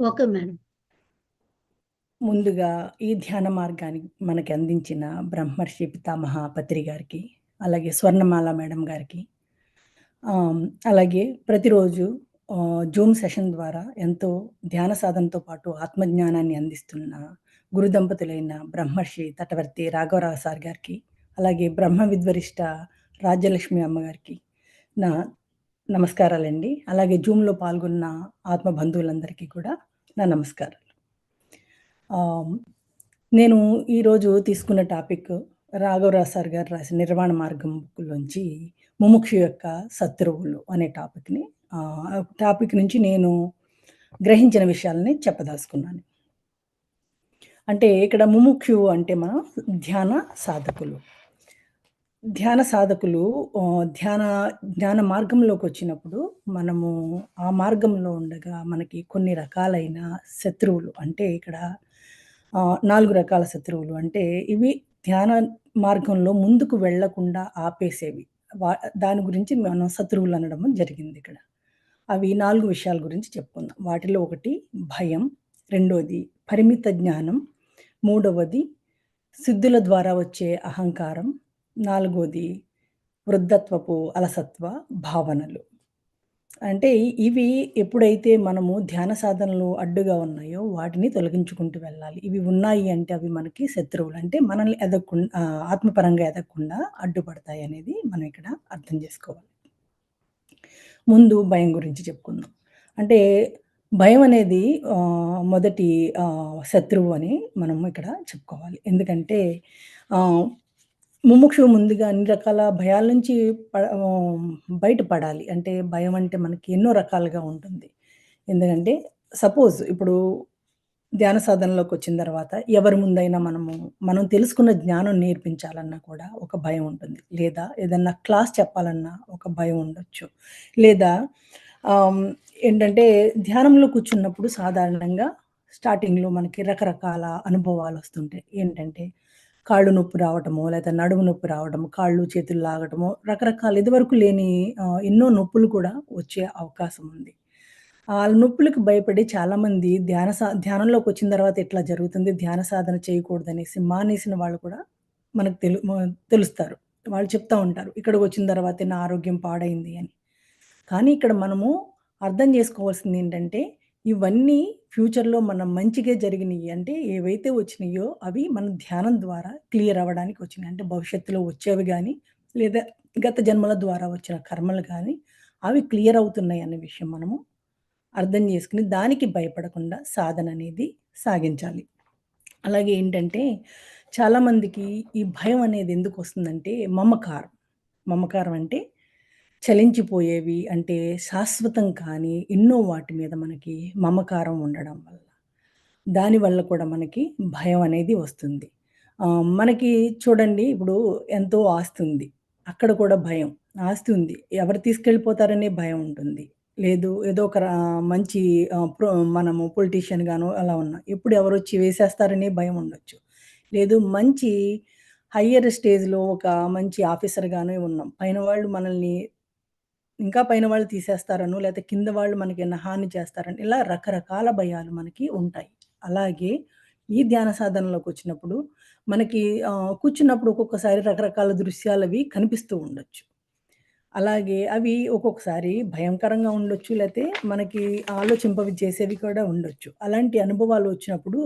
Okay madam. ముందుగా ఈ ధ్యాన మార్గాన్ని మనకి అందించిన బ్రహ్మర్షి పితామహ పత్రి గారికి, అలాగే స్వర్ణమాల మేడం గారికి, అలాగే ప్రతిరోజు జూమ్ సెషన్ ద్వారా ఎంతో ధ్యాన సాధనతో పాటు ఆత్మజ్ఞానాన్ని అందిస్తున్న గురు దంపతులైన బ్రహ్మర్షి తటవర్తి రాఘవరావు సార్ గారికి, అలాగే బ్రహ్మ విద్వరిష్ట రాజ్యలక్ష్మి అమ్మగారికి నా నమస్కారాలండి. అలాగే జూమ్‌లో పాల్గొన్న ఆత్మ బంధువులందరికీ కూడా నా నమస్కారాలు. నేను ఈరోజు తీసుకున్న టాపిక్ రాఘవరావు సార్ గారు రాసిన 'నిర్వాణ మార్గం' బుక్‌లోంచి 'ముముక్షు యొక్క శత్రువులు' అనే టాపిక్‌ని టాపిక్ నుంచి నేను గ్రహించిన విషయాలని చెప్పదలుచుకున్నాను. అంటే ఇక్కడ ముముక్షు అంటే మనం ధ్యాన సాధకులు. ధ్యాన సాధకులు ధ్యాన ధ్యాన జ్ఞాన మార్గంలోకొచ్చినప్పుడు మనము ఆ మార్గంలో ఉండగా మనకి కొన్ని రకాలైన శత్రువులు అంటే ఇక్కడ నాలుగు రకాల శత్రువులు అంటే ఇవి ధ్యాన మార్గంలో ముందుకు వెళ్ళకుండా ఆపేసేవి. వా దాని గురించి మనం శత్రువులు అనడం జరిగింది ఇక్కడ అవి నాలుగు విషయాల గురించి చెప్పుకుందాం. వాటిలో ఒకటి భయం, రెండోది పరిమిత జ్ఞానం, మూడవది సిద్ధుల ద్వారా వచ్చే అహంకారం, నాలుగోది వృద్ధత్వపు అలసత్వ భావనలు. అంటే ఇవి ఎప్పుడైతే మనము ధ్యాన సాధనలు అడ్డుగా ఉన్నాయో వాటిని తొలగించుకుంటూ వెళ్ళాలి. ఇవి ఉన్నాయి అంటే అవి మనకి శత్రువులు. అంటే మనల్ని ఎదగకుండా ఆత్మపరంగా ఎదగకుండా అడ్డుపడతాయనేది మనం ఇక్కడ అర్థం చేసుకోవాలి. ముందు భయం గురించి చెప్పుకుందాం. అంటే భయం అనేది మొదటి శత్రువు అని మనం ఇక్కడ చెప్పుకోవాలి. ఎందుకంటే ముముక్షు ముందుగా అన్ని రకాల భయాల నుంచి ప బయటపడాలి. అంటే భయం అంటే మనకి ఎన్నో రకాలుగా ఉంటుంది. ఎందుకంటే సపోజ్ ఇప్పుడు ధ్యాన సాధనలోకి వచ్చిన తర్వాత ఎవరి ముందైనా మనము మనం తెలుసుకున్న జ్ఞానం నేర్పించాలన్నా కూడా ఒక భయం ఉంటుంది. లేదా ఏదన్నా క్లాస్ చెప్పాలన్నా ఒక భయం ఉండొచ్చు. లేదా ఏంటంటే ధ్యానంలో కూర్చున్నప్పుడు సాధారణంగా స్టార్టింగ్‌లో మనకి రకరకాల అనుభవాలు వస్తుంటాయి ఏంటంటే కాళ్ళు నొప్పి రావటమో, లేదా నడుము నొప్పి రావటము కాళ్ళు చేతులు లాగటమో రకరకాల ఇదివరకు లేని ఎన్నో నొప్పులు కూడా వచ్చే అవకాశం ఉంది. ఆ నొప్పులకు భయపడి చాలామంది ధ్యాన సా ధ్యానంలోకి వచ్చిన తర్వాత ఇట్లా జరుగుతుంది. ధ్యాన సాధన చేయకూడదనేసి మానేసిన వాళ్ళు కూడా మనకు తెలు తెలుస్తారు. వాళ్ళు చెప్తా ఉంటారు. ఇక్కడికొచ్చిన తర్వాతే నా ఆరోగ్యం పాడైంది అని. కానీ ఇక్కడ మనము అర్థం చేసుకోవాల్సింది ఏంటంటే ఇవన్నీ ఫ్యూచర్‌లో మనం మంచిగా జరిగినాయి అంటే ఏవైతే వచ్చినాయో అవి మన ధ్యానం ద్వారా క్లియర్ అవ్వడానికి వచ్చినాయి అంటే భవిష్యత్తులో వచ్చేవి కానీ లేదా గత జన్మల ద్వారా వచ్చిన కర్మలు కానీ అవి క్లియర్ అవుతున్నాయి అనే విషయం మనము అర్థం చేసుకొని దానికి భయపడకుండా సాధన అనేది సాగించాలి. అలాగే ఏంటంటే చాలామందికి ఈ భయం అనేది ఎందుకు వస్తుందంటే మమకారం. మమకారం అంటే చలించిపోయేవి అంటే శాశ్వతం కానీ ఎన్నో వాటి మీద మనకి మమకారం ఉండడం వల్ల. దానివల్ల కూడా మనకి భయం అనేది వస్తుంది. మనకి చూడండి ఇప్పుడు ఎంతో ఆస్తుంది. అక్కడ కూడా భయం. ఆస్తి ఉంది. ఎవరు తీసుకెళ్ళిపోతారనే భయం ఉంటుంది. లేదు ఏదో ఒక రా మంచి మనము పొలిటీషియన్ గాను అలా ఉన్నాం. ఎప్పుడు ఎవరొచ్చి వేసేస్తారనే భయం ఉండొచ్చు. లేదు మంచి హయ్యర్ స్టేజ్‌లో ఒక మంచి ఆఫీసర్‌గానే ఉన్నాం. పైన వాళ్ళు మనల్ని ఇంకా పైన వాళ్ళు తీసేస్తారను లేకపోతే కింద వాళ్ళు మనకి హాని చేస్తారని ఇలా రకరకాల భయాలు మనకి ఉంటాయి. అలాగే ఈ ధ్యాన సాధనలోకి వచ్చినప్పుడు మనకి కూర్చున్నప్పుడు ఒక్కొక్కసారి రకరకాల దృశ్యాలు అవి కనిపిస్తూ ఉండొచ్చు. అలాగే అవి ఒక్కొక్కసారి భయంకరంగా ఉండొచ్చు. లేకపోతే మనకి ఆలోచింపవి చేసేవి కూడా ఉండొచ్చు. అలాంటి అనుభవాలు వచ్చినప్పుడు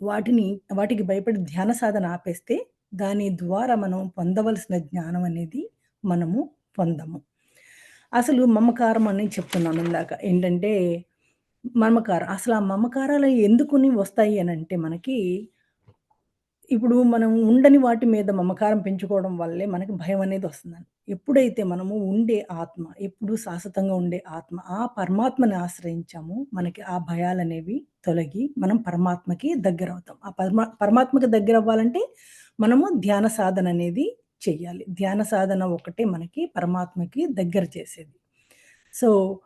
వాటిని వాటికి భయపడి ధ్యాన సాధన ఆపేస్తే దాని ద్వారా మనం పొందవలసిన జ్ఞానం అనేది మనము పొందము. అసలు మమకారం అని చెప్తున్నాను ఇందాక. ఏంటంటే మమకారం. అసలు ఆ మమకారాలు ఎందుకుని వస్తాయి అని అంటే మనకి ఇప్పుడు మనం ఉండని వాటి మీద మమకారం పెంచుకోవడం వల్లే మనకి భయం అనేది వస్తుందని ఎప్పుడైతే మనము ఉండే ఆత్మ, ఎప్పుడు శాశ్వతంగా ఉండే ఆత్మ, ఆ పరమాత్మని ఆశ్రయించాము మనకి ఆ భయాలనేవి తొలగి మనం పరమాత్మకి దగ్గరవుతాం. ఆ పరమా పరమాత్మకి దగ్గర అవ్వాలంటే మనము ధ్యాన సాధన అనేది చెయ్యాలి. ధ్యాన సాధన ఒకటే మనకి పరమాత్మకి దగ్గర చేసేది. సో,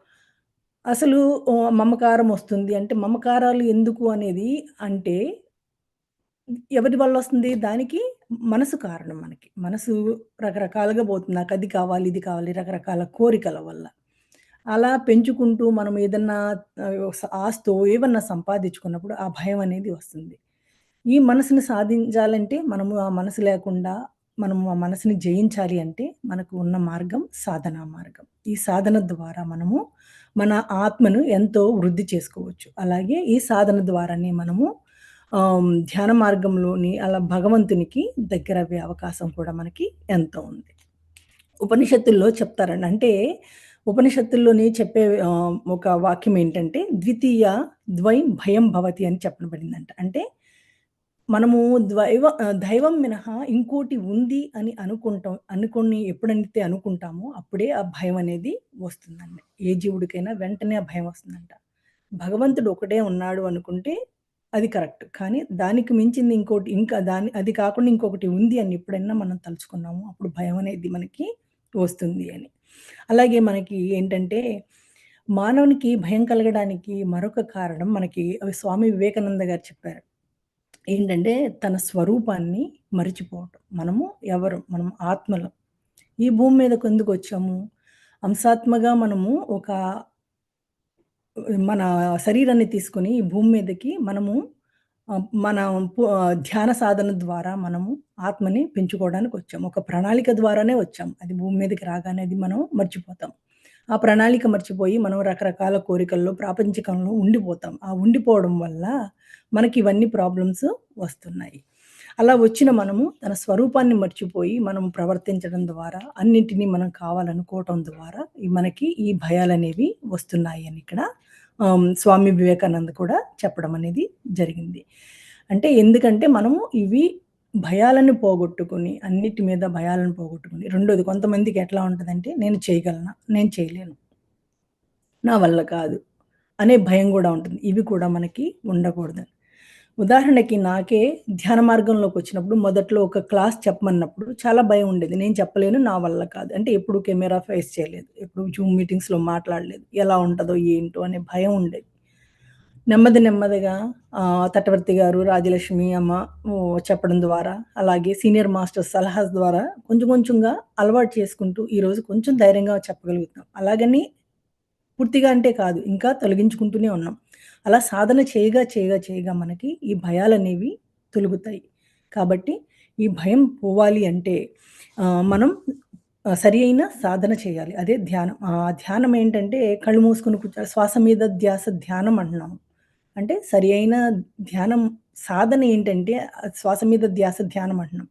అసలు మమకారం వస్తుంది అంటే మమకారాలు ఎందుకు అనేది అంటే ఎవరి వల్ల వస్తుంది దానికి మనసు కారణం మనకి. మనసు రకరకాలుగా పోతుంది. నాకు అది కావాలి, ఇది కావాలి రకరకాల కోరికల వల్ల. అలా పెంచుకుంటూ మనం ఏదన్నా ఆస్తో ఏమన్నా సంపాదించుకున్నప్పుడు ఆ భయం అనేది వస్తుంది. ఈ మనసుని సాధించాలంటే మనము ఆ మనసు లేకుండా మనము ఆ మనసుని జయించాలి అంటే మనకు ఉన్న మార్గం సాధనా మార్గం. ఈ సాధన ద్వారా మనము మన ఆత్మను ఎంతో వృద్ధి చేసుకోవచ్చు. అలాగే ఈ సాధన ద్వారానే మనము ధ్యాన మార్గంలోని అలా భగవంతునికి దగ్గరయ్యే అవకాశం కూడా మనకి ఎంతో ఉంది. ఉపనిషత్తుల్లో చెప్తారండి. అంటే ఉపనిషత్తుల్లోని చెప్పే ఒక వాక్యం ఏంటంటే ద్వితీయ ద్వయం భయం భవతి అని చెప్పబడిందంట. అంటే మనము ద్వైవ దైవం మినహా ఇంకోటి ఉంది అని అనుకుంటాం అనుకుని ఎప్పుడైతే అనుకుంటామో అప్పుడే ఆ భయం అనేది వస్తుందండి. ఏ జీవుడికైనా వెంటనే ఆ భయం వస్తుందంట. భగవంతుడు ఒకటే ఉన్నాడు అనుకుంటే అది కరెక్ట్. కానీ దానికి మించింది ఇంకోటి ఇంకా దాని అది కాకుండా ఇంకొకటి ఉంది అని ఎప్పుడైనా మనం తలుచుకున్నామో అప్పుడు భయం అనేది మనకి వస్తుంది అని. అలాగే మనకి ఏంటంటే మానవునికి భయం కలగడానికి మరొక కారణం మనకి స్వామి వివేకానంద గారు చెప్పారు. ఏంటంటే తన స్వరూపాన్ని మరిచిపోవటం. మనము ఎవరు? మనం ఆత్మలు ఈ భూమి మీదకు ఎందుకొచ్చాము? అంశాత్మగా మనము ఒక మన శరీరాన్ని తీసుకొని ఈ భూమి మీదకి మనము మన ధ్యాన సాధన ద్వారా మనము ఆత్మని పెంచుకోవడానికి వచ్చాము ఒక ప్రణాళిక ద్వారానే వచ్చాం. అది భూమి మీదకి రాగానే అది మనం మర్చిపోతాం. ఆ ప్రణాళిక మర్చిపోయి మనం రకరకాల కోరికల్లో, ప్రాపంచికంలో ఉండిపోతాం. ఆ ఉండిపోవడం వల్ల మనకి ఇవన్నీ ప్రాబ్లమ్స్ వస్తున్నాయి. అలా వచ్చిన మనము తన స్వరూపాన్ని మర్చిపోయి మనం ప్రవర్తించడం ద్వారా అన్నింటిని మనం కావాలనుకోవటం ద్వారా మనకి ఈ భయాలనేవి వస్తున్నాయి అని ఇక్కడ స్వామి వివేకానంద కూడా చెప్పడం అనేది జరిగింది. అంటే ఎందుకంటే మనము ఇవి భయాలను పోగొట్టుకుని అన్నిటి మీద భయాలను పోగొట్టుకుని రెండోది కొంతమందికి ఎట్లా ఉంటుందంటే నేను చేయగలనా? నేను చేయలేను. నా వల్ల కాదు. అనే భయం కూడా ఉంటుంది. ఇవి కూడా మనకి ఉండకూడదని. ఉదాహరణకి నాకే ధ్యాన మార్గంలోకి వచ్చినప్పుడు మొదట్లో ఒక క్లాస్ చెప్పమన్నప్పుడు చాలా భయం ఉండేది. నేను చెప్పలేను. నా వల్ల కాదు. అంటే ఎప్పుడు కెమెరా ఫేస్ చేయలేదు. ఎప్పుడు జూమ్ మీటింగ్స్‌లో మాట్లాడలేదు. ఎలా ఉంటుందో ఏంటో అనే భయం ఉండేది. నెమ్మది నెమ్మదిగా తటవర్తి గారు, రాజలక్ష్మి అమ్మ చెప్పడం ద్వారా అలాగే సీనియర్ మాస్టర్స్ సలహా ద్వారా కొంచెం కొంచెంగా అలవాటు చేసుకుంటూ ఈరోజు కొంచెం ధైర్యంగా చెప్పగలుగుతున్నాం. అలాగని పూర్తిగా అంటే కాదు. ఇంకా తొలగించుకుంటూనే ఉన్నాం. అలా సాధన చేయగా, చేయగా, చేయగా మనకి ఈ భయాలనేవి తొలుగుతాయి. కాబట్టి ఈ భయం పోవాలి అంటే మనం సరి అయిన సాధన చేయాలి. అదే ధ్యానం. ఆ ధ్యానం ఏంటంటే కళ్ళు మూసుకుని కూర్చో శ్వాస మీద ధ్యాస ధ్యానం అంటున్నాము. అంటే సరి అయిన ధ్యానం సాధన ఏంటంటే శ్వాస మీద ధ్యాస ధ్యానం అంటున్నాం.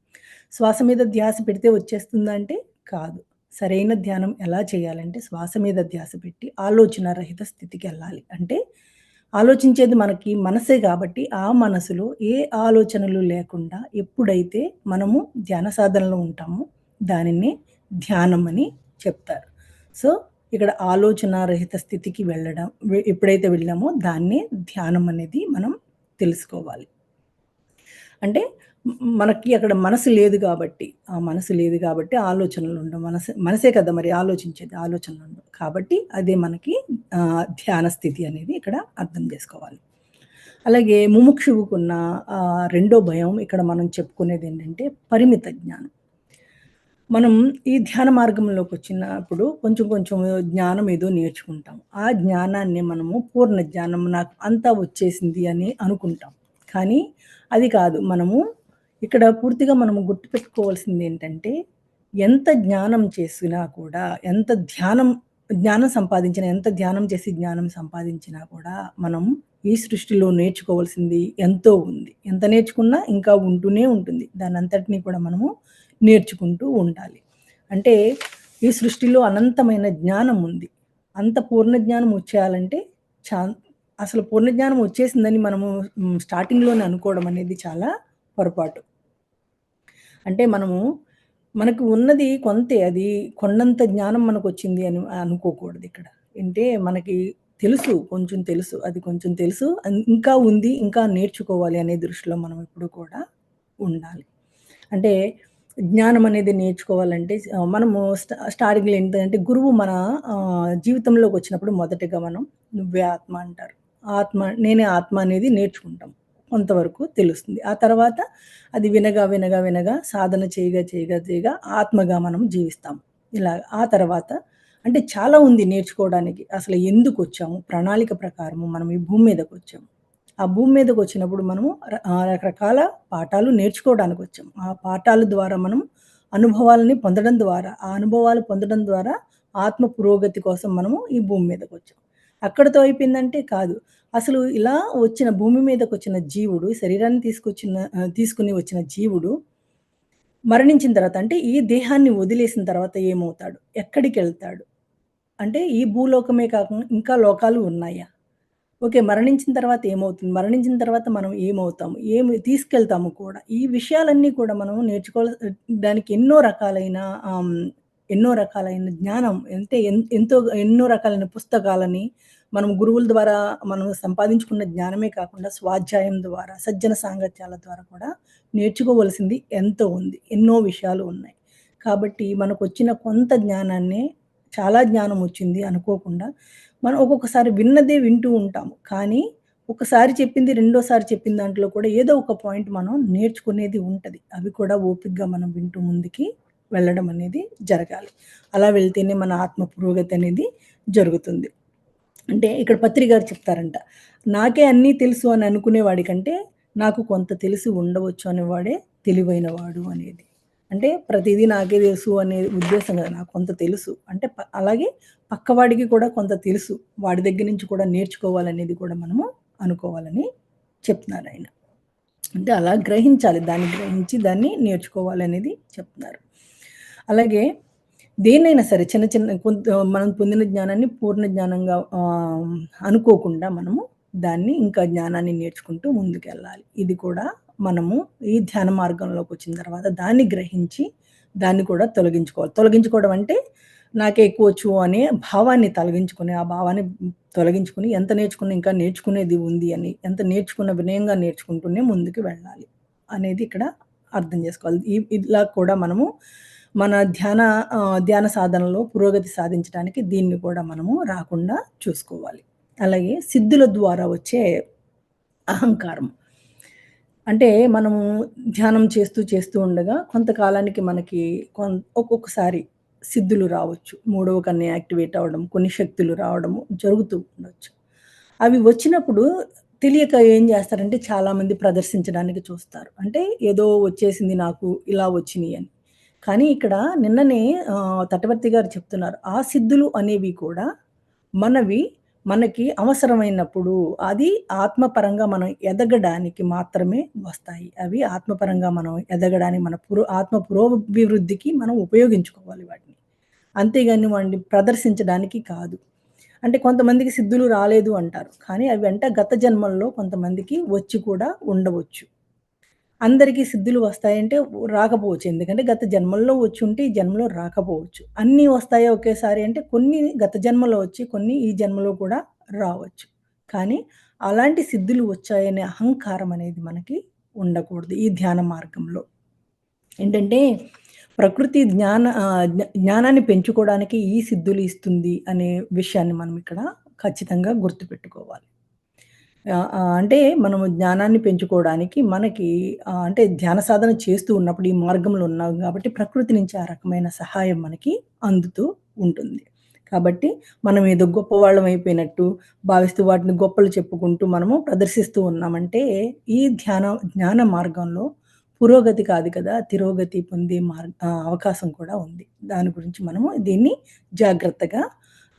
శ్వాస మీద ధ్యాస పెడితే వచ్చేస్తుందా అంటే కాదు. సరైన ధ్యానం ఎలా చేయాలంటే శ్వాస మీద ధ్యాస పెట్టి ఆలోచన రహిత స్థితికి వెళ్ళాలి అంటే ఆలోచించేది మనకి మనసే కాబట్టి ఆ మనసులో ఏ ఆలోచనలు లేకుండా ఎప్పుడైతే మనము ధ్యాన సాధనలో ఉంటామో దానిని ధ్యానం అని చెప్తారు. సో, ఇక్కడ ఆలోచన రహిత స్థితికి వెళ్ళడం ఎప్పుడైతే వెళ్ళామో దాన్నే ధ్యానం అనేది మనం తెలుసుకోవాలి. అంటే మనకి అక్కడ మనసు లేదు కాబట్టి ఆ మనసు లేదు కాబట్టి ఆలోచనలు ఉండవు మనసు మనసే కదా మరి ఆలోచించేది. ఆలోచనలు ఉండవు కాబట్టి అదే మనకి ధ్యాన స్థితి అనేది ఇక్కడ అర్థం చేసుకోవాలి అలాగే ముముక్షువుకున్న రెండో భయం ఇక్కడ మనం చెప్పుకునేది ఏంటంటే పరిమిత జ్ఞానం. మనం ఈ ధ్యాన మార్గంలోకి వచ్చినప్పుడు కొంచెం కొంచెం జ్ఞానం ఏదో నేర్చుకుంటాం. ఆ జ్ఞానాన్ని మనము పూర్ణ జ్ఞానం నాకు అంతా వచ్చేసింది అని అనుకుంటాం. కానీ అది కాదు. మనము ఇక్కడ పూర్తిగా మనము గుర్తుపెట్టుకోవాల్సిందేంటంటే ఎంత జ్ఞానం చేసినా కూడా ఎంత ధ్యానం జ్ఞానం సంపాదించినా ఎంత ధ్యానం చేసి జ్ఞానం సంపాదించినా కూడా మనం ఈ సృష్టిలో నేర్చుకోవాల్సింది ఎంతో ఉంది. ఎంత నేర్చుకున్నా ఇంకా ఉంటూనే ఉంటుంది. దాని అంతటినీ కూడా మనము నేర్చుకుంటూ ఉండాలి. అంటే ఈ సృష్టిలో అనంతమైన జ్ఞానం ఉంది. అంత పూర్ణ జ్ఞానం వచ్చేయాలంటే చా అసలు పూర్ణ జ్ఞానం వచ్చేసిందని మనము స్టార్టింగ్‌లోనే అనుకోవడం అనేది చాలా పొరపాటు. అంటే మనము మనకు ఉన్నది కొంతే. అది కొండంత జ్ఞానం మనకు వచ్చింది అని అనుకోకూడదు ఇక్కడ అంటే మనకి తెలుసు. కొంచెం తెలుసు. అది కొంచెం తెలుసు. ఇంకా ఉంది. ఇంకా నేర్చుకోవాలి అనే దృష్టిలో మనం ఎప్పుడు కూడా ఉండాలి. అంటే జ్ఞానం అనేది నేర్చుకోవాలంటే మనము స్టార్టింగ్‌లో ఏంటంటే గురువు మన జీవితంలోకి వచ్చినప్పుడు మొదటగా మనం నువ్వే ఆత్మ అంటారు. ఆత్మ నేనే ఆత్మ అనేది నేర్చుకుంటాం. కొంతవరకు తెలుస్తుంది. ఆ తర్వాత అది వినగా, వినగా, వినగా సాధన చేయగా, చేయగా, చేయగా ఆత్మగా మనం జీవిస్తాం. ఇలా ఆ తర్వాత అంటే చాలా ఉంది నేర్చుకోవడానికి. అసలు ఎందుకు వచ్చాము ప్రణాళిక ప్రకారము మనం ఈ భూమి మీదకి వచ్చాము ఆ భూమి మీదకి వచ్చినప్పుడు మనము రకరకాల పాఠాలు నేర్చుకోవడానికొచ్చాం. ఆ పాఠాల ద్వారా మనం అనుభవాలని పొందడం ద్వారా, ఆ అనుభవాలు పొందడం ద్వారా ఆత్మ పురోగతి కోసం మనము ఈ భూమి మీదకి వచ్చాం అక్కడతో అయిపోయిందంటే కాదు. అసలు ఇలా వచ్చిన భూమి మీదకి వచ్చిన జీవుడు శరీరాన్ని తీసుకొచ్చిన తీసుకుని వచ్చిన జీవుడు మరణించిన తర్వాత అంటే ఈ దేహాన్ని వదిలేసిన తర్వాత ఏమవుతాడు? ఎక్కడికెళ్తాడు? అంటే ఈ భూలోకమే కాకుండా ఇంకా లోకాలు ఉన్నాయా? ఓకే. మరణించిన తర్వాత ఏమవుతుంది? మరణించిన తర్వాత మనం ఏమవుతాము? ఏమి తీసుకెళ్తాము కూడా. ఈ విషయాలన్నీ కూడా మనం నేర్చుకోవాల్ దానికి ఎన్నో రకాలైన ఎన్నో రకాలైన జ్ఞానం అంటే ఎంతో ఎన్నో రకాలైన పుస్తకాలని మనం గురువుల ద్వారా మనం సంపాదించుకున్న జ్ఞానమే కాకుండా స్వాధ్యాయం ద్వారా, సజ్జన సాంగత్యాల ద్వారా కూడా నేర్చుకోవలసింది ఎంతో ఉంది. ఎన్నో విషయాలు ఉన్నాయి. కాబట్టి మనకు వచ్చిన కొంత జ్ఞానాన్నే చాలా జ్ఞానం వచ్చింది అనుకోకుండా, మనం ఒక్కొక్కసారి విన్నదే వింటూ ఉంటాము. కానీ ఒకసారి చెప్పింది రెండోసారి చెప్పిన దాంట్లో కూడా ఏదో ఒక పాయింట్ మనం నేర్చుకునేది ఉంటుంది అవి కూడా ఓపిక్గా మనం వింటూ ముందుకి వెళ్ళడం అనేది జరగాలి. అలా వెళ్తేనే మన ఆత్మ పురోగతి అనేది జరుగుతుంది. అంటే ఇక్కడ పత్రి గారు చెప్తారంట. నాకే అన్నీ తెలుసు అని అనుకునేవాడి కంటే, నాకు కొంత తెలిసి ఉండవచ్చు అనేవాడే తెలివైనవాడు అనేది. అంటే ప్రతిదీ నాకే తెలుసు అనే ఉద్దేశం కదా నాకు కొంత తెలుసు. అంటే ప అలాగే పక్కవాడికి కూడా కొంత తెలుసు. వాడి దగ్గర నుంచి కూడా నేర్చుకోవాలనేది కూడా మనము అనుకోవాలని చెప్తున్నారు ఆయన అంటే అలా గ్రహించాలి. దాన్ని గ్రహించి దాన్ని నేర్చుకోవాలనేది చెప్తున్నారు. అలాగే దేన్నైనా సరే చిన్న చిన్న కొంత మనం పొందిన జ్ఞానాన్ని పూర్ణ జ్ఞానంగా అనుకోకుండా మనము దాన్ని ఇంకా జ్ఞానాన్ని నేర్చుకుంటూ ముందుకెళ్ళాలి. ఇది కూడా మనము ఈ ధ్యాన మార్గంలోకి వచ్చిన తర్వాత దాన్ని గ్రహించి దాన్ని కూడా తొలగించుకోవాలి. తొలగించుకోవడం అంటే నాకే ఎక్కువచ్చు అనే భావాన్ని తొలగించుకుని ఆ భావాన్ని తొలగించుకుని ఎంత నేర్చుకున్నా ఇంకా నేర్చుకునేది ఉంది అని, ఎంత నేర్చుకున్న వినయంగా నేర్చుకుంటూనే ముందుకు వెళ్ళాలి అనేది ఇక్కడ అర్థం చేసుకోవాలి. ఈ ఇలా కూడా మనము మన ధ్యాన ధ్యాన సాధనలో పురోగతి సాధించడానికి దీన్ని కూడా మనము రాకుండా చూసుకోవాలి. అలాగే సిద్ధుల ద్వారా వచ్చే అహంకారం. అంటే మనము ధ్యానం చేస్తూ చేస్తూ ఉండగా కొంతకాలానికి మనకి కొన్ ఒక్కొక్కసారి సిద్ధులు రావచ్చు. మూడవ కన్య యాక్టివేట్ అవ్వడం, కొన్ని శక్తులు రావడము జరుగుతూ ఉండొచ్చు. అవి వచ్చినప్పుడు తెలియక ఏం చేస్తారంటే చాలామంది ప్రదర్శించడానికి చూస్తారు. అంటే ఏదో వచ్చేసింది నాకు ఇలా వచ్చినాయి అని. కానీ ఇక్కడ నిన్ననే తటవర్తి గారు చెప్తున్నారు. ఆ సిద్ధులు అనేవి కూడా మనవి మనకి అవసరమైనప్పుడు అది ఆత్మపరంగా మనం ఎదగడానికి మాత్రమే వస్తాయి. అవి ఆత్మపరంగా మనం ఎదగడానికి మన పురో ఆత్మ పురోభివృద్ధికి మనం ఉపయోగించుకోవాలి వాటిని. అంతేగాని వాటిని ప్రదర్శించడానికి కాదు. అంటే కొంతమందికి సిద్ధులు రాలేదు అంటారు. కానీ అవి అంటే గత జన్మల్లో కొంతమందికి వచ్చి కూడా ఉండవచ్చు. అందరికీ సిద్ధులు వస్తాయంటే రాకపోవచ్చు. ఎందుకంటే గత జన్మల్లో వచ్చి ఉంటే ఈ జన్మలో రాకపోవచ్చు. అన్నీ వస్తాయి ఒకేసారి అంటే కొన్ని గత జన్మలో వచ్చి, కొన్ని ఈ జన్మలో కూడా రావచ్చు. కానీ అలాంటి సిద్ధులు వచ్చాయనే అహంకారం అనేది మనకి ఉండకూడదు ఈ ధ్యాన మార్గంలో. ఏంటంటే ప్రకృతి జ్ఞాన జ్ఞానాన్ని పెంచుకోవడానికి ఈ సిద్ధులు ఇస్తుంది అనే విషయాన్ని మనం ఇక్కడ ఖచ్చితంగా గుర్తుపెట్టుకోవాలి. ఆహ్, ఆహ్, అంటే మనము జ్ఞానాన్ని పెంచుకోవడానికి మనకి ఆహ్, అంటే ధ్యాన సాధన చేస్తూ ఉన్నప్పుడు ఈ మార్గంలో ఉన్నాం కాబట్టి ప్రకృతి నుంచి ఆ రకమైన సహాయం మనకి అందుతూ ఉంటుంది. కాబట్టి మనం ఏదో గొప్పవాళ్ళం అయిపోయినట్టు భావిస్తూ వాటిని గొప్పలు చెప్పుకుంటూ మనము ప్రదర్శిస్తూ ఉన్నామంటే ఈ ధ్యాన జ్ఞాన మార్గంలో పురోగతి కాదు కదా! తిరోగతి పొందే మార్ ఆహ్, అవకాశం కూడా ఉంది. దాని గురించి మనము దీన్ని జాగ్రత్తగా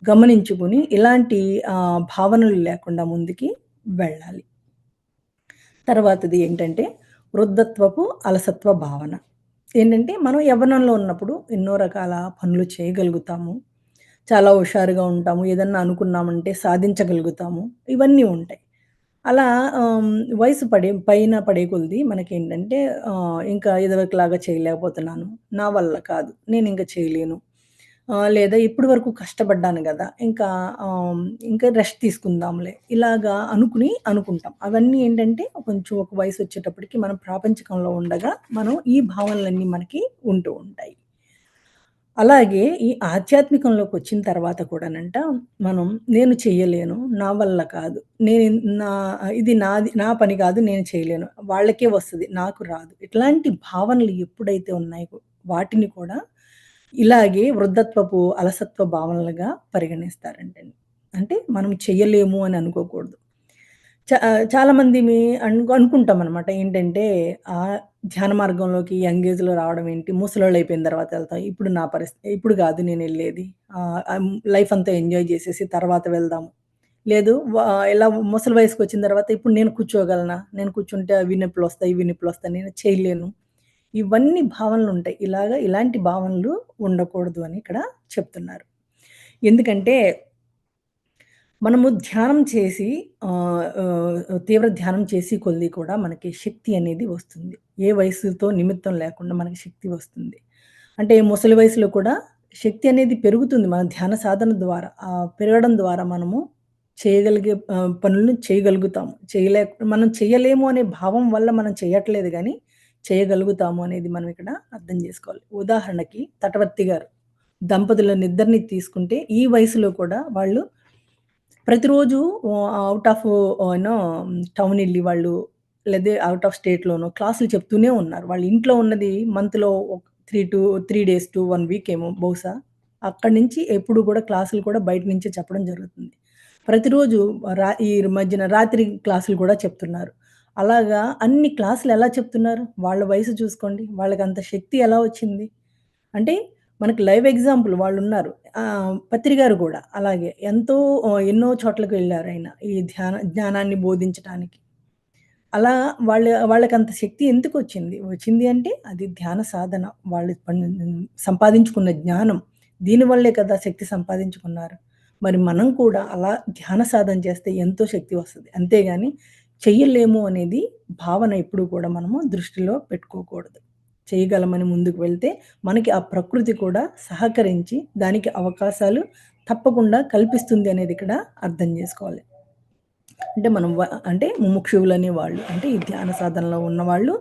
గమనించుకొని ఇలాంటి ఆహ్, భావనలు లేకుండా ముందుకి వెళ్ళాలి. తర్వాతది ఏంటంటే వృద్ధత్వపు అలసత్వ భావన. ఏంటంటే మనం యవ్వనంలో ఉన్నప్పుడు ఎన్నో రకాల పనులు చేయగలుగుతాము. చాలా హుషారుగా ఉంటాము. ఏదన్నా అనుకున్నామంటే సాధించగలుగుతాము. ఇవన్నీ ఉంటాయి. అలా వయసు పడే పైన పడే కొలిది మనకేంటంటే ఇంకా ఇదివరకులాగా చేయలేకపోతున్నాను. నా వల్ల కాదు. నేను ఇంకా చేయలేను. లేదా ఇప్పటి వరకు కష్టపడ్డాను కదా ఇంకా ఇంకా రెస్ట్ తీసుకుందాంలే. ఇలాగా అనుకుని అనుకుంటాం. అవన్నీ ఏంటంటే కొంచెం ఒక వయసు వచ్చేటప్పటికి మనం ప్రాపంచకంలో ఉండగా మనం ఈ భావనలన్నీ మనకి ఉంటూ ఉంటాయి. అలాగే ఈ ఆధ్యాత్మికంలోకి వచ్చిన తర్వాత కూడానంట మనం నేను చేయలేను నా వల్ల కాదు. నేను నా ఇది నాది నా పని కాదు. నేను చేయలేను. వాళ్ళకే వస్తుంది నాకు రాదు. ఇట్లాంటి భావనలు ఎప్పుడైతే ఉన్నాయో వాటిని కూడా ఇలాగే వృద్ధత్వపు అలసత్వ భావనలుగా పరిగణిస్తారంటండి. అంటే మనం చెయ్యలేము అని అనుకోకూడదు. చ చాలామంది మీ అను అనుకుంటాం అనమాట ఏంటంటే ఆ ధ్యాన మార్గంలోకి యంగ్ ఏజ్‌లో రావడం ఏంటి, ముసలోళ్ళు అయిపోయిన తర్వాత వెళ్తాం ఇప్పుడు నా పరిస్థితి ఇప్పుడు కాదు నేను వెళ్ళేది లైఫ్ అంతా ఎంజాయ్ చేసేసి తర్వాత వెళ్దాము లేదు ఇలా ముసలి వయసుకొచ్చిన తర్వాత ఇప్పుడు నేను కూర్చోగలనా? నేను కూర్చుంటే అవి నొప్పులొస్తాయి, ఇవి నొప్పులొస్తాయి. నేను చేయలేను. ఇవన్నీ భావనలు ఉంటాయి ఇలాగ ఇలాంటి భావనలు ఉండకూడదు అని ఇక్కడ చెప్తున్నారు. ఎందుకంటే మనము ధ్యానం చేసి తీవ్ర ధ్యానం చేసి కొద్దీ కూడా మనకి శక్తి అనేది వస్తుంది. ఏ వయసుతో నిమిత్తం లేకుండా మనకి శక్తి వస్తుంది. అంటే ముసలి వయసులో కూడా శక్తి అనేది పెరుగుతుంది మన ధ్యాన సాధన ద్వారా. పెరగడం ద్వారా మనము చేయగలిగే పనులను చేయగలుగుతాము. చేయలేక మనం చేయలేము అనే భావం వల్ల మనం చేయట్లేదు కానీ చేయగలుగుతాము అనేది మనం ఇక్కడ అర్థం చేసుకోవాలి ఉదాహరణకి 'తటవర్తి' గారు దంపతులనిద్దరిని తీసుకుంటే ఈ వయసులో కూడా వాళ్ళు ప్రతిరోజు అవుట్ ఆఫ్ యూనో టౌన్ వెళ్ళి వాళ్ళు లేదా అవుట్ ఆఫ్ స్టేట్‌లోనో క్లాసులు చెప్తూనే ఉన్నారు. వాళ్ళ ఇంట్లో ఉన్నది మంత్‌లో ఒక 3 two three days to one week ఏమో బహుశా. అక్కడి నుంచి ఎప్పుడు కూడా క్లాసులు కూడా బయట నుంచే చెప్పడం జరుగుతుంది. ప్రతిరోజు రా ఈ మధ్యన రాత్రి క్లాసులు కూడా చెప్తున్నారు. అలాగా అన్ని క్లాసులు ఎలా చెప్తున్నారు? వాళ్ళ వయసు చూసుకోండి. వాళ్ళకంత శక్తి ఎలా వచ్చింది? అంటే మనకి లైవ్ ఎగ్జాంపుల్ వాళ్ళు ఉన్నారు పత్రికారు కూడా అలాగే ఎంతో ఎన్నో చోట్లకు వెళ్ళారు ఆయన ఈ ధ్యాన జ్ఞానాన్ని బోధించటానికి. అలా వాళ్ళ వాళ్ళకంత శక్తి ఎందుకు వచ్చింది వచ్చింది అంటే అది ధ్యాన సాధన. వాళ్ళు సంపాదించుకున్న జ్ఞానం. దీనివల్లే కదా శక్తి సంపాదించుకున్నారు. మరి మనం కూడా అలా ధ్యాన సాధన చేస్తే ఎంతో శక్తి వస్తుంది అంతేగాని చెయ్యలేము అనేది భావన ఎప్పుడు కూడా మనము దృష్టిలో పెట్టుకోకూడదు. చేయగలమని ముందుకు వెళ్తే మనకి ఆ ప్రకృతి కూడా సహకరించి దానికి అవకాశాలు తప్పకుండా కల్పిస్తుంది అనేది ఇక్కడ అర్థం చేసుకోవాలి అంటే మనం అంటే ముముక్షువులనే వాళ్ళు అంటే ఈ ధ్యాన సాధనలో ఉన్నవాళ్ళు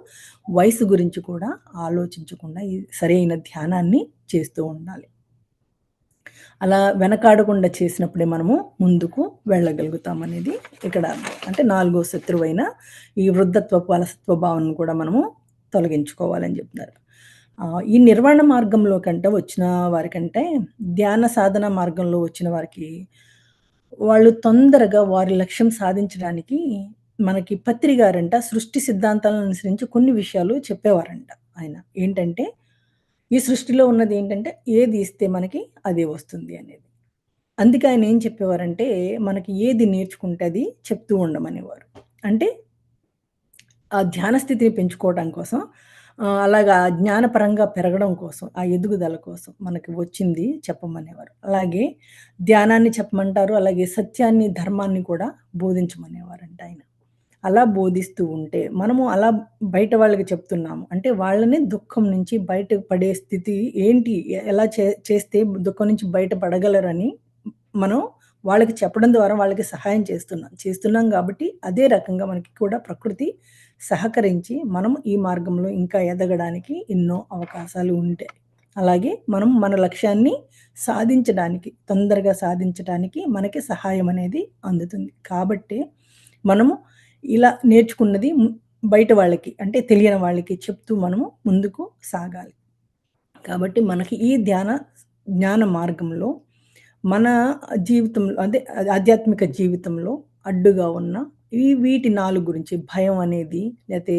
వయసు గురించి కూడా ఆలోచించకుండా ఈ సరైన ధ్యానాన్ని చేస్తూ ఉండాలి. అలా వెనకాడకుండా చేసినప్పుడే మనము ముందుకు వెళ్ళగలుగుతామనేది ఇక్కడ అంటే నాలుగో శత్రువైన ఈ వృద్ధత్వపు అలసత్వ భావనను కూడా మనము తొలగించుకోవాలని చెప్తున్నారు ఈ నిర్వహణ మార్గంలో కంటే వచ్చిన వారికంటే ధ్యాన సాధన మార్గంలో వచ్చిన వారికి వాళ్ళు తొందరగా వారి లక్ష్యం సాధించడానికి మనకి పత్రి గారంట సృష్టి సిద్ధాంతాలను అనుసరించి కొన్ని విషయాలు చెప్పేవారంట ఆయన. ఏంటంటే ఈ సృష్టిలో ఉన్నది ఏంటంటే ఏది ఇస్తే మనకి అదే వస్తుంది అనేది. అందుకే ఆయన ఏం చెప్పేవారంటే మనకి ఏది నేర్చుకుంటే అది చెప్తూ ఉండమనేవారు. అంటే ఆ ధ్యాన స్థితిని పెంచుకోవడం కోసం అలాగా జ్ఞానపరంగా పెరగడం కోసం, ఆ ఎదుగుదల కోసం మనకి వచ్చింది చెప్పమనేవారు. అలాగే ధ్యానాన్ని చెప్పమంటారు. అలాగే సత్యాన్ని, ధర్మాన్ని కూడా బోధించమనేవారంట ఆయన. అలా బోధిస్తూ ఉంటే మనము అలా బయట వాళ్ళకి చెప్తున్నాము. అంటే వాళ్ళని దుఃఖం నుంచి బయట పడే స్థితి ఏంటి? ఎలా చే చేస్తే దుఃఖం నుంచి బయట పడగలరని మనం వాళ్ళకి చెప్పడం ద్వారా వాళ్ళకి సహాయం చేస్తున్నాం. చేస్తున్నాం కాబట్టి అదే రకంగా మనకి కూడా ప్రకృతి సహకరించి మనం ఈ మార్గంలో ఇంకా ఎదగడానికి ఎన్నో అవకాశాలు ఉంటాయి. అలాగే మనం మన లక్ష్యాన్ని సాధించడానికి తొందరగా సాధించటానికి మనకి సహాయం అనేది అందుతుంది. కాబట్టి మనము ఇలా నేర్చుకున్నది బయట వాళ్ళకి అంటే తెలియని వాళ్ళకి చెప్తూ మనము ముందుకు సాగాలి. కాబట్టి మనకి ఈ ధ్యాన జ్ఞాన మార్గంలో మన జీవితంలో అదే ఆధ్యాత్మిక జీవితంలో అడ్డుగా ఉన్న ఈ వీటి నాలుగు గురించి భయం అనేది లేకపోతే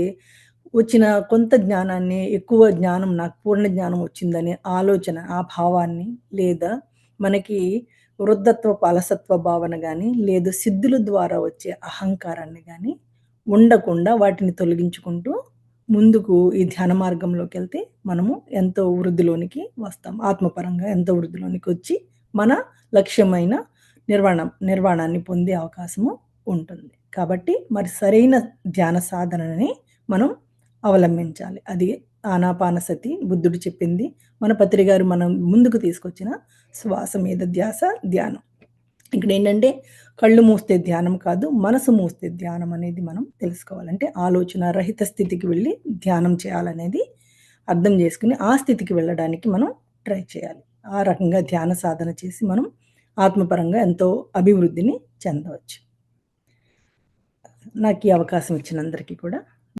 వచ్చిన కొంత జ్ఞానాన్ని ఎక్కువ జ్ఞానం నాకు పూర్ణ జ్ఞానం వచ్చిందనే ఆలోచన, ఆ భావాన్ని లేదా మనకి వృద్ధత్వపు అలసత్వ భావన కానీ లేదు సిద్ధుల ద్వారా వచ్చే అహంకారాన్ని కానీ ఉండకుండా వాటిని తొలగించుకుంటూ ముందుకు ఈ ధ్యాన మార్గంలోకెళ్తే మనము ఎంతో వృద్ధిలోనికి వస్తాం. ఆత్మపరంగా ఎంతో వృద్ధిలోనికి వచ్చి మన లక్ష్యమైన నిర్వాణం నిర్వాణాన్ని పొందే అవకాశము ఉంటుంది. కాబట్టి మరి సరైన ధ్యాన సాధనని మనం అవలంబించాలి. అది ఆనాపానసతి బుద్ధుడు చెప్పింది. మన పత్రి గారు మనం ముందుకు తీసుకొచ్చిన శ్వాస మీద ధ్యాస ధ్యానం. ఇక్కడ ఏంటంటే కళ్ళు మూస్తే ధ్యానం కాదు, మనసు మూస్తే ధ్యానం అనేది మనం తెలుసుకోవాలంటే ఆలోచన రహిత స్థితికి వెళ్ళి ధ్యానం చేయాలనేది అర్థం చేసుకుని ఆ స్థితికి వెళ్ళడానికి మనం ట్రై చేయాలి. ఆ రకంగా ధ్యాన సాధన చేసి మనం ఆత్మపరంగా ఎంతో అభివృద్ధిని చెందవచ్చు. నాకు ఈ అవకాశం ఇచ్చిన అందరికీ కూడా